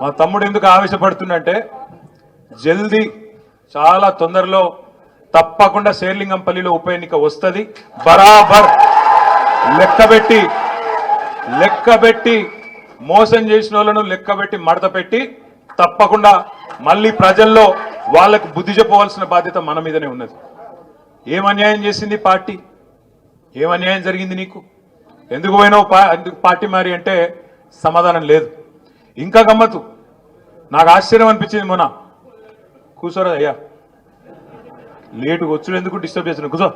మా తమ్ముడు ఎందుకు ఆవేశపడుతుందంటే జల్దీ చాలా తొందరలో తప్పకుండా శేర్లింగంపల్లిలో ఉప ఎన్నిక వస్తుంది. బరాబర్ లెక్కబెట్టి లెక్కబెట్టి మోసం చేసిన వాళ్ళను లెక్కబెట్టి మడత పెట్టి తప్పకుండా మళ్ళీ ప్రజల్లో వాళ్ళకు బుద్ధి చెప్పవలసిన బాధ్యత మన మీదనే ఉన్నది. ఏం అన్యాయం చేసింది పార్టీ? ఏం అన్యాయం జరిగింది నీకు? ఎందుకు పోయినావు పార్టీ మారి అంటే సమాధానం లేదు. ఇంకా గమ్మత్తు. నాకు ఆశ్చర్యం అనిపించింది మొన్న. కూర్చోరా అయ్యా. లేటు వచ్చుడు ఎందుకు డిస్టర్బ్ చేసిన కూర్చో.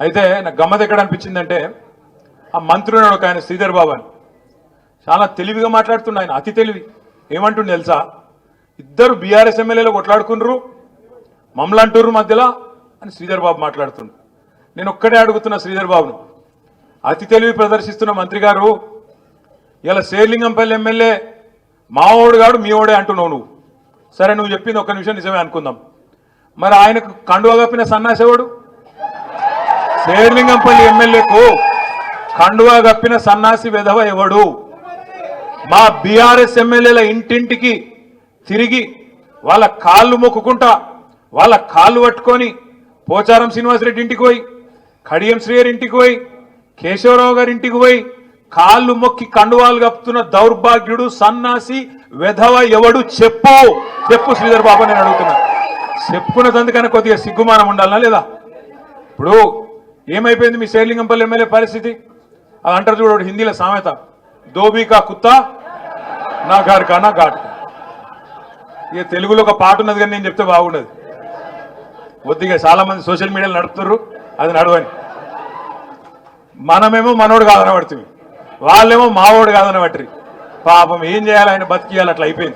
అయితే నాకు గమ్మత్ ఎక్కడ అనిపించిందంటే ఆ మంత్రి ఉన్నాడు ఒక ఆయన శ్రీధర్ బాబు అని. చాలా తెలివిగా మాట్లాడుతుండు ఆయన అతి తెలివి. ఏమంటుండే తెలుసా? ఇద్దరు బీఆర్ఎస్ ఎమ్మెల్యేలు కొట్లాడుకున్నారు మమ్మల్ని అంటుర్రు మధ్యలో అని శ్రీధర్ బాబు మాట్లాడుతుండు. నేను ఒక్కడే అడుగుతున్నా శ్రీధర్ బాబును. అతి తెలివి ప్రదర్శిస్తున్న మంత్రి గారు ఇలా శేర్లింగంపల్లి ఎమ్మెల్యే మావోడు కాడు మీ అంటున్నావు నువ్వు. సరే నువ్వు చెప్పింది ఒక్క నిమిషం నిజమే అనుకుందాం. మరి ఆయనకు కండువా కప్పిన సన్నాసేవాడు శేర్లింగంపల్లి ఎమ్మెల్యేకు కండువా కప్పిన సన్నాసి వెధవ ఎవడు? మా బీఆర్ఎస్ ఎమ్మెల్యేల ఇంటింటికి తిరిగి వాళ్ళ కాళ్ళు మొక్కుకుంటా వాళ్ళ కాళ్ళు పట్టుకొని పోచారం శ్రీనివాసరెడ్డి ఇంటికి పోయి కడియం శ్రీయర్ ఇంటికి పోయి కేశవరావు గారి ఇంటికి పోయి కాళ్ళు మొక్కి కండువాలు కప్పుతున్న దౌర్భాగ్యుడు సన్నాసి వెధవ ఎవడు చెప్పు. చెప్పు శ్రీధర్ బాబు నేను అడుగుతున్నా. చెప్పుకున్నదందుకని కొద్దిగా సిగ్గుమానం ఉండాలనా లేదా? ఇప్పుడు ఏమైపోయింది మీ శేర్లింగంపల్లి ఎమ్మెల్యే పరిస్థితి? అది అంటారు చూడు హిందీలో సామెత. దోబీకా కుత్తా నా గారికా నా ఘాట్ ఇక తెలుగులో ఒక పాట ఉన్నది కానీ నేను చెప్తే బాగుండదు. కొద్దిగా చాలా మంది సోషల్ మీడియాలో నడుపుతున్నారు అది నడవని. మనమేమో మనోడు కాదనబడుతుంది. వాళ్ళేమో మావోడు కాదని కాదనబట్టి పాపం ఏం చేయాలి ఆయన బతికియాలి అట్లా అయిపోయింది.